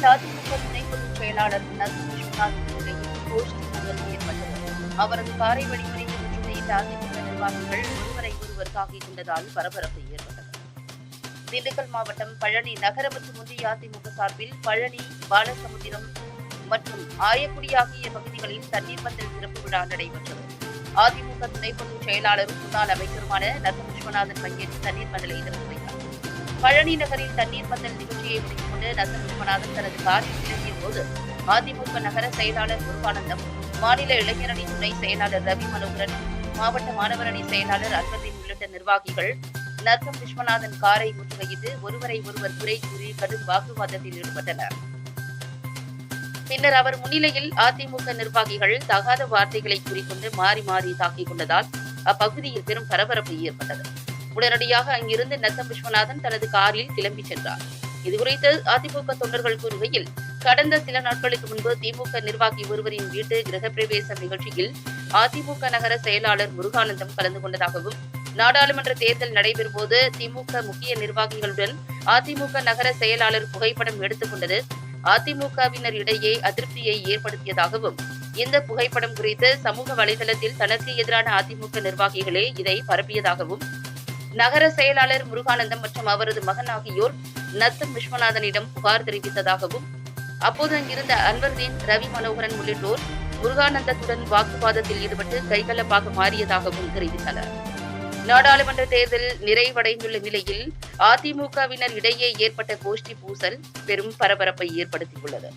அதிமுக துணை பொதுச் செயலாளர் நசீம் விஸ்வநாத் முன்னிலையில் கோஷ்டி மோதல் ஏற்பட்டது. அவரது காரை வழிமுறைக்கு முற்றுகையிட்ட அதிமுக நிர்வாகிகள் ஒருவரை ஒருவர் தாக்கிக் கொண்டதால் பரபரப்பு ஏற்பட்டது. திண்டுக்கல் மாவட்டம் பழனி நகர மற்றும் ஒன்றிய அதிமுக சார்பில் பழனி பாலசமுத்திரம் மற்றும் ஆயக்குடி ஆகிய பகுதிகளில் தண்ணீர் பந்தல் திறப்பு விழா நடைபெற்றது. அதிமுக துணை பொதுச் செயலாளரும் முன்னாள் அமைச்சருமான நசு விஸ்வநாதன் பங்கேற்று தண்ணீர் பந்தலை திறந்து வைத்தார். பழனி நகரில் தண்ணீர் பந்தல் நிகழ்ச்சியை முடித்துக் கொண்டு நசன் விஸ்வநாதன் தனது காரில் இறங்கிய போது அதிமுக நகர செயலாளர் முருகானந்தம் மாநில இளைஞரணி துணை செயலாளர் ரவி மனோகரன் மாவட்ட மாணவரணி செயலாளர் அல்வதீன் உள்ளிட்ட நிர்வாகிகள் நர்சம் விஸ்வநாதன் காரை முற்றுகையிட்டு ஒருவரை ஒருவர் குறை கூறி கடும் வாக்குவாதத்தில் ஈடுபட்டனர். பின்னர் அவர் முன்னிலையில் அதிமுக நிர்வாகிகள் தகாத வார்த்தைகளை கூறிக்கொண்டு மாறி மாறி தாக்கிக் கொண்டதால் அப்பகுதியில் பெரும் பரபரப்பு ஏற்பட்டது. உடனடியாக அங்கிருந்து நத்தம் விஸ்வநாதன் தனது காரில் கிளம்பி சென்றார். இதுகுறித்து அதிமுக தொண்டர்கள் கூறுகையில் கடந்த சில நாட்களுக்கு முன்பு திமுக நிர்வாகி ஒருவரின் வீட்டு கிரகப்பிரவேச நிகழ்ச்சியில் அதிமுக நகர செயலாளர் முருகானந்தம் கலந்து கொண்டதாகவும் நாடாளுமன்ற தேர்தல் நடைபெறும் போது திமுக முக்கிய நிர்வாகிகளுடன் அதிமுக நகர செயலாளர் புகைப்படம் எடுத்துக்கொண்டது அதிமுகவினர் இடையே அதிருப்தியை ஏற்படுத்தியதாகவும் இந்த புகைப்படம் குறித்து சமூக வலைதளத்தில் தனக்கு எதிரான அதிமுக நிர்வாகிகளே இதை பரப்பியதாகவும் நகர செயலாளர் முருகானந்தம் மற்றும் அவரது மகன் ஆகியோர் நத்தம் விஸ்வநாதனிடம் புகார் தெரிவித்ததாகவும் அப்போது அங்கிருந்த அன்வர்தீன் ரவி மனோகரன் உள்ளிட்டோர் முருகானந்தத்துடன் வாக்குவாதத்தில் ஈடுபட்டு கைகலப்பாக மாறியதாகவும் தெரிவித்தனர். நாடாளுமன்ற தேர்தல் நிறைவடைந்துள்ள நிலையில் அதிமுகவினர் இடையே ஏற்பட்ட கோஷ்டி பூசல் பெரும் பரபரப்பை ஏற்படுத்தியுள்ளது.